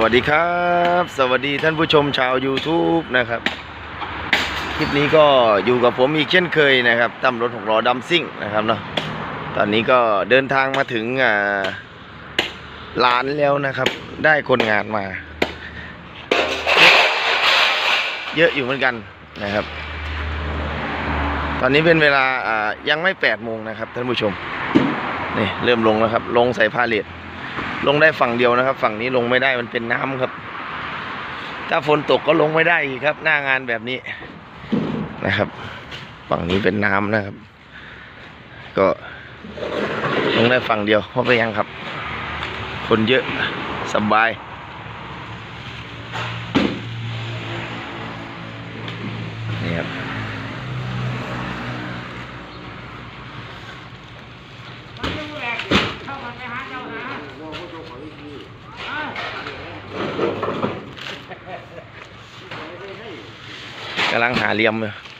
วัสดีครับ สวัสดีท่านผู้ชมชาว YouTube นะครับ คลิปนี้ก็อยู่กับผมอีกเช่นเคยนะครับตั้มรถหกล้อดัมซิ่งนะครับเนาะตอนนี้ก็เดินทางมาถึงร้านแล้วนะครับ ได้คนงานมา เยอะอยู่เหมือนกันนะครับ ตอนนี้เป็นเวลายังไม่แปดโมงนะครับท่านผู้ชมนี่เริ่มลงแล้วครับ ลงใส่พาเลท ลงได้ฝั่งเดียวนะครับ ฝั่งนี้ลงไม่ได้มันเป็นน้ำครับ ถ้าฝนตกก็ลงไม่ได้อีกครับ หน้างานแบบนี้นะครับ ฝั่งนี้เป็นน้ำนะครับ ก็ลงได้ฝั่งเดียวเพราะไปยังครับ คนเยอะสบาย นี่ครับ กำลังหาเหลี่ยมอยู่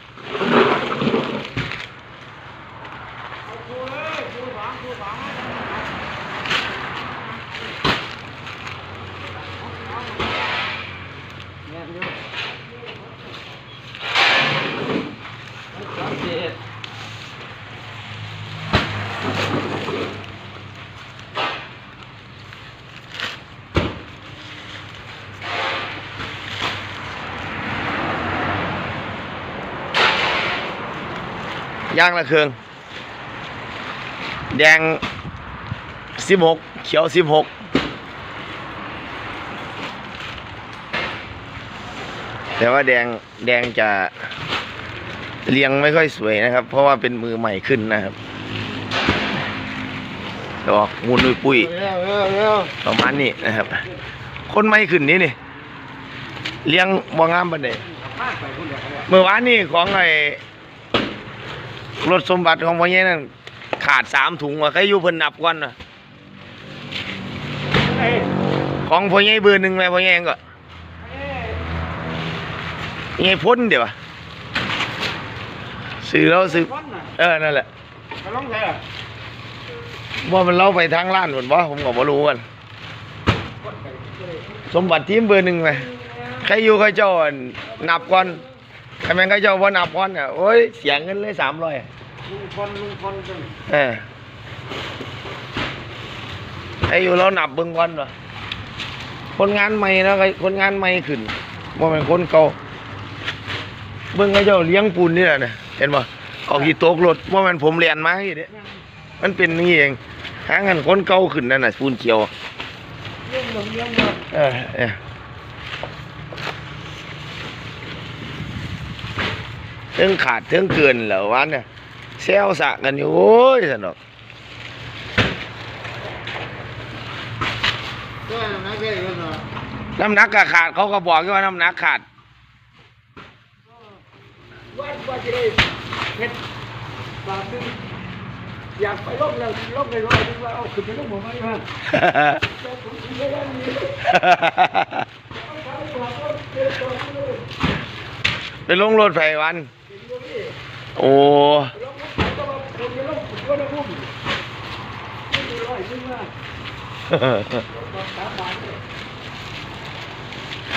ย่างละเครือง แดงสิบหกเขียวสิบหกแต่ว่าแดงแดงจะเรียงไม่ค่อยสวยนะครับ เพราะว่าเป็นมือใหม่ขึ้นนะครับดอกมูลนุยปุ้ยประมาณนี้นะครับ คนใหม่ขึ้นนี้นี่เลี้ยงบ่งามปานเดี๋ยเมื่อวานนี่ของไอ รถสมบัติของพ่อใหญ่นั่นขาดสามถุงว่ะใครอยู่เพิ่นนับก่อนน่ะเอ้ยของพ่อใหญ่เบอร์หนึ่งเลยพ่อใหญ่ก็เอ้ยพ่อใหญ่พ้นเดี๋ยววะซื้อแล้วซื้อวันน่ะเออนั่นแหละมาลองใส่อะว่ามันเล่าไปทางร้านหมดบ่ผมก็บ่รู้กัน สมบัติทีมเบอร์หนึ่งเลยใครอยู่ใครเจ้าอั่นนับก่อนใคร แม่งใครเจ้าว่านับก่อนอะโอ้ยเสียเงินเลยสามร้อยลุงพลลุงพลจังเออใครอยู่แล้วนับเบิ่งก่อนวะคนงานใหม่นะใครคนงานใหม่ขึ้นว่าเป็นคนเก่าเบิ่งใครเจ้าเลี้ยงปูนนี่แหละเนี่ยเห็นบ่เอาขี่โต๊กรถว่ามันผมเรียนมาอยู่เด้มันเป็นนี่เองหาเงินคนเก่าขึ้นนั่นน่ะปูนเขียวเรื่องลงเรื่องมาเออ เออเทิงขาดเทิงเกินเหรอวันเนี่ยแซวสะกันอยู่โอ้ยสนุกก็นักเรียนกันเนาะน้ำหนักก็ขาดเขาก็บอกอยู่ว่าน้ำหนักขาดว่าว่าจะได้เฮ็ดบาทนึงอยากไปลบแล้วลบเลยร้อยนึงว่าเอาขึ้นไปลบหมดไหมฮะแล้วผมคิดว่าอย่างนี้เอาไปบอกว่าเดี๋ยวต่อไปเลยไปลงรถไฟวัน โอ้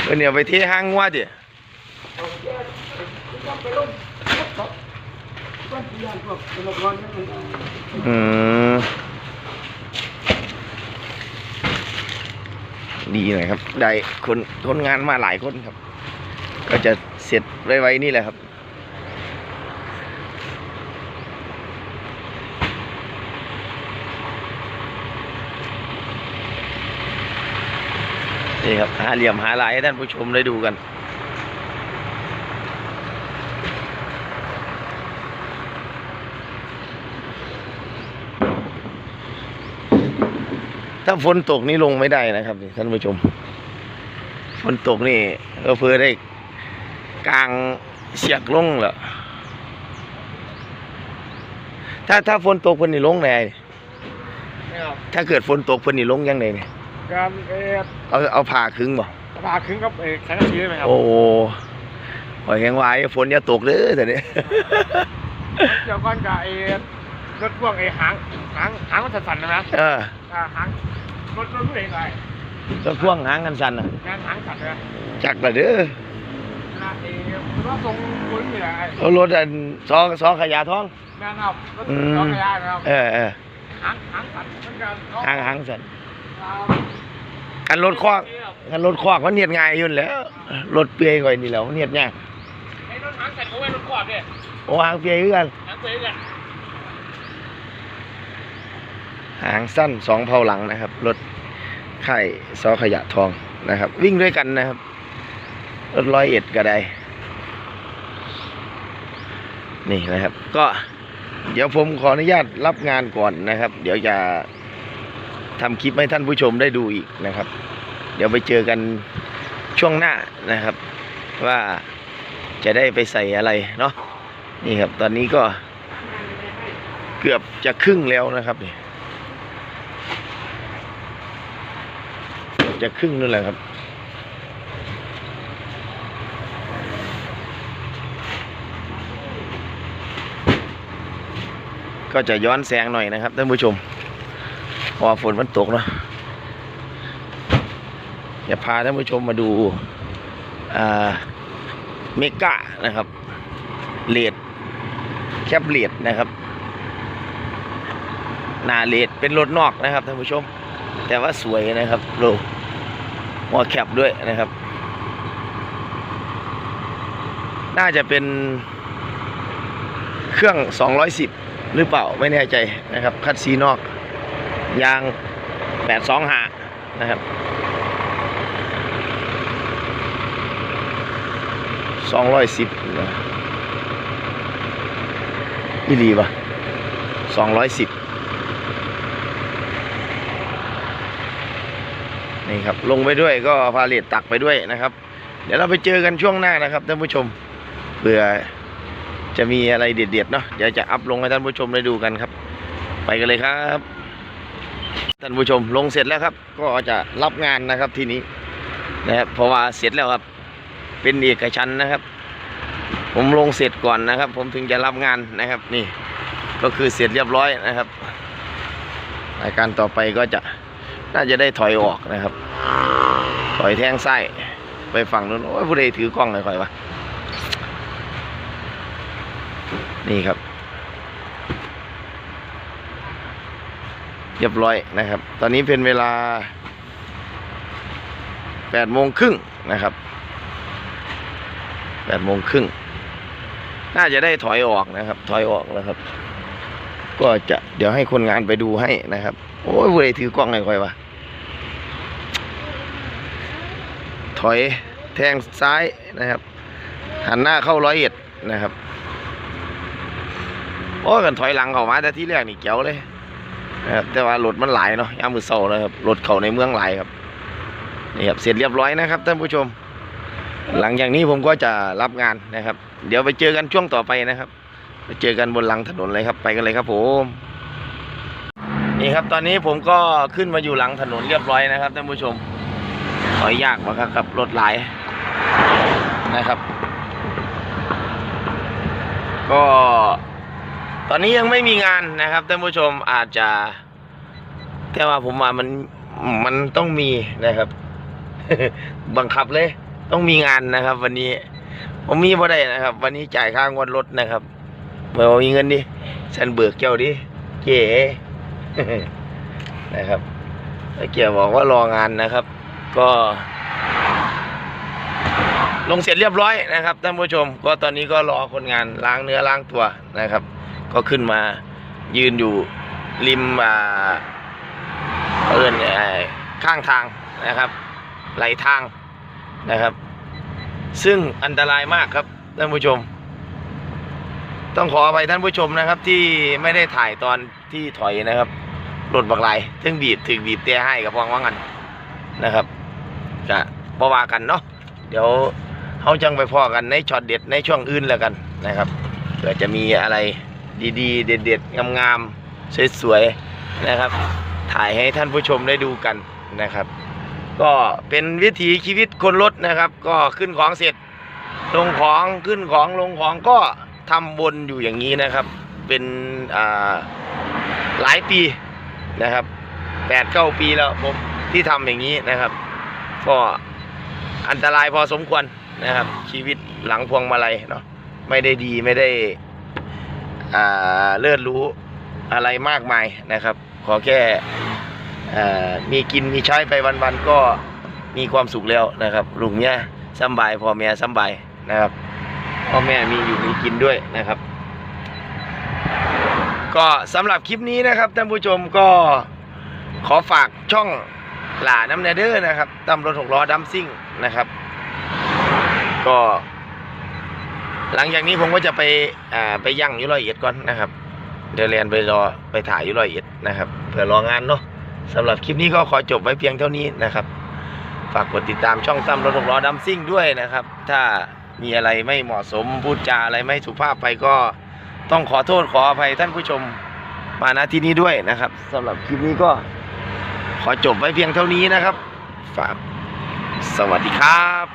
เอเนี่ยไปเทห้างว่าดิอืมดีหน่อยครับ ได้คนคนงานมาหลายคนครับ ก็จะเสร็จไวๆนี่แหละครับ นี่ครับหาเหลี่ยมหาลายให้ท่านผู้ชมได้ดูกัน ถ้าฝนตกนี่ลงไม่ได้นะครับนี่ท่านผู้ชม ฝนตกนี่ก็เพื่อได้กลางเสียกลงเหรอถ้าถ้าฝนตกเพิ่นนี่ลงไหนไม่เอาถ้าเกิดฝนตกเพิ่นนี่ลงยังไงเนี่ยการเอ่อ เอาเอาผ่าครึ่งบ่ปลาคึงกับเอ่อแสงอาทิตย์ได้ไหมครับ โอ้หอยแข็งวายฝนอย่าตกเด้อแต่นี้เดี๋ยวก่อนกับไอ้รถพ่วงไอ้หางหางหางมันสั่นๆนะนะเอออ่าหางรถรถผู้ใดไงรถพ่วงหางกันสั่นน่ะงานหางขัดเลยจักละเด้อนะเองรถส่งคนนี่แหละเอารถอันซอซอขยะท้องงานเอารถอืมรถขยะนะครับเออเออหางหางขัดเหมือนกันหางหางสั่นเอา กันรถคอกกันรถคอกมันเนียดง่ายอยู่แล้วรถเปียก่อยนี่แหล้วมันเนียดยากไอ้รถหางขัดเขาไว้รถขวดเนี่ยโอ้หางเปียคือกันหางเปย์กันหางสั้นสองเผาหลังนะครับ รถไข่ซอขยะทองนะครับ วิ่งด้วยกันนะครับ รถร้อยเอ็ดก็ได้ นี่นะครับ ก็เดี๋ยวผมขออนุญาตรับงานก่อนนะครับ เดี๋ยวจะ ทำคลิปให้ท่านผู้ชมได้ดูอีกนะครับ เดี๋ยวไปเจอกันช่วงหน้านะครับ ว่าจะได้ไปใส่อะไรเนาะนี่ครับ ตอนนี้ก็เกือบจะครึ่งแล้วนะครับเนี่เกือบจะครึ่งนั่นแหละครับ ก็จะย้อนแสงหน่อยนะครับท่านผู้ชม พราะฝนมันตกเนาะจะพาท่านผู้ชมมาดูเมกะนะครับเลดแคบเลดนะครับหนาเลดเป็นรถนอกนะครับท่านผู้ชม แต่ว่าสวยนะครับโลหัวแคบด้วยนะครับ น่าจะเป็นเครื่อง 210 หรือเปล่าไม่แน่ใจนะครับ คัดซีนอก ยาง 82หานะครับ210นะอีหลีปะ210นี่ครับ ลงไปด้วยก็พาเลตตักไปด้วยนะครับ เดี๋ยวเราไปเจอกันช่วงหน้านะครับท่านผู้ชมเผื่อจะมีอะไรเด็ดๆเนาะเดี๋ยวจะอัพลงให้ท่านผู้ชมได้ดูกันครับ ไปกันเลยครับ ท่านผู้ชมลงเสร็จแล้วครับ ก็จะรับงานนะครับทีนี้นะครับเพราะว่าเสร็จแล้วครับ เป็นเอกชันนะครับ ผมลงเสร็จก่อนนะครับ ผมถึงจะรับงานนะครับนี่ก็คือเสร็จเรียบร้อยนะครับรายการต่อไปก็จะน่าจะได้ถอยออกนะครับ ถอยแทงไส้ไปฝั่งนู้นโอ้ยผู้ใดถือกล้องหน่อยคอยวะนี่ครับ เรียบร้อยนะครับ ตอนนี้เป็นเวลา8โมงครึ่งนะครับ8โมงครึ่งน่าจะได้ถอยออกนะครับ ถอยออกแล้วครับ ก็จะเดี๋ยวให้คนงานไปดูให้นะครับ โอ้ยผู้ใดถือกล้องหน่อยคอยวะถอยแทงซ้ายนะครับ หันหน้าเข้าร้อยเอ็ดนะครับ โอ้ยกันถอยหลังเข้ามาแต่ที่แรกนี่เก๋วเลย นะครับแต่ว่ารถมันหลายเนาะย่ามมือเสานะครับรถเข้าในเมืองหลายครับนี่ครับเสร็จเรียบร้อยนะครับท่านผู้ชม หลังจากนี้ผมก็จะรับงานนะครับ เดี๋ยวไปเจอกันช่วงต่อไปนะครับไปเจอกันบนหลังถนนเลยครับไปกันเลยครับผมนี่ครับตอนนี้ผมก็ขึ้นมาอยู่หลังถนนเรียบร้อยนะครับท่านผู้ชมถอยยากมากครับรถหลายนะครับ ก็ ตอนนี้ยังไม่มีงานนะครับท่านผู้ชมอาจจะแต่ว่าผมมามันมันต้องมีนะครับ บังคับเลย ต้องมีงานนะครับ วันนี้ ผมมีบ่ได้นะครับ วันนี้จ่ายค่างวดรถนะครับเมื่อมีเงินดิฉันเบิกเจ้าดิเก๋นะครับแล้วเกียบอกว่ารองานนะครับ ก็ ลงเสร็จเรียบร้อยนะครับท่านผู้ชม ก็ตอนนี้ก็รอคนงานล้างเนื้อล้างตัวนะครับ ก็ขึ้นมายืนอยู่ริมอ่าเอินข้างทางนะครับ ไหลทางนะครับ ซึ่งอันตรายมากครับท่านผู้ชม ต้องขออภัยท่านผู้ชมนะครับ ที่ไม่ได้ถ่ายตอนที่ถอยนะครับรถบักไหลถึงบีบถึงบีบเตี้ยให้กับพองว่างันนะครับจะบว่ากันเนาะเดี๋ยวเขาจังไปพอกันในช็อตเด็ดในช่วงอื่นแล้วกันนะครับเผื่อจะมีอะไร ดีๆ เด็ดๆงามๆสวยๆนะครับ ถ่ายให้ท่านผู้ชมได้ดูกันนะครับ ก็เป็นวิถีชีวิตคนรถนะครับ ก็ขึ้นของเสร็จ ลงของขึ้นของลงของก็ทำวนอยู่อย่างนี้นะครับ เป็นหลายปีนะครับแปดเก้าปีแล้วผมที่ทำอย่างนี้นะครับ ก็อันตรายพอสมควรนะครับ ชีวิตหลังพวงมาลัยเนาะไม่ได้ดีไม่ได้ เลิศรู้อะไรมากมายนะครับ ขอแค่มีกินมีใช้ไปวันๆก็มีความสุขแล้วนะครับลุงเนี่ยสบายพ่อแม่สบายนะครับพ่อแม่มีอยู่มีกินด้วยนะครับ ก็สำหรับคลิปนี้นะครับท่านผู้ชมก็ขอฝากช่องหลาน้ำเนเดอร์นะครับตำรถหกล้อดัมซิ่งนะครับ ก็ หลังจากนี้ผมก็จะไปอ่าไปยั่งอยุร้อยเอ็ดก่อนนะครับ เดี๋ยวเรียนไปรอไปถ่ายอยุร้อยเอ็ดนะครับเผื่อรองานเนาะสำหรับคลิปนี้ก็ขอจบไว้เพียงเท่านี้นะครับฝากกดติดตามช่องตั้มรถหกล้อดัมซิ่งด้วยนะครับ ถ้ามีอะไรไม่เหมาะสมพูดจาอะไรไม่สุภาพไปก็ต้องขอโทษขออภัยท่านผู้ชมมาณที่นี้ด้วยนะครับสำหรับคลิปนี้ก็ขอจบไว้เพียงเท่านี้นะครับ ฝากสวัสดีครับ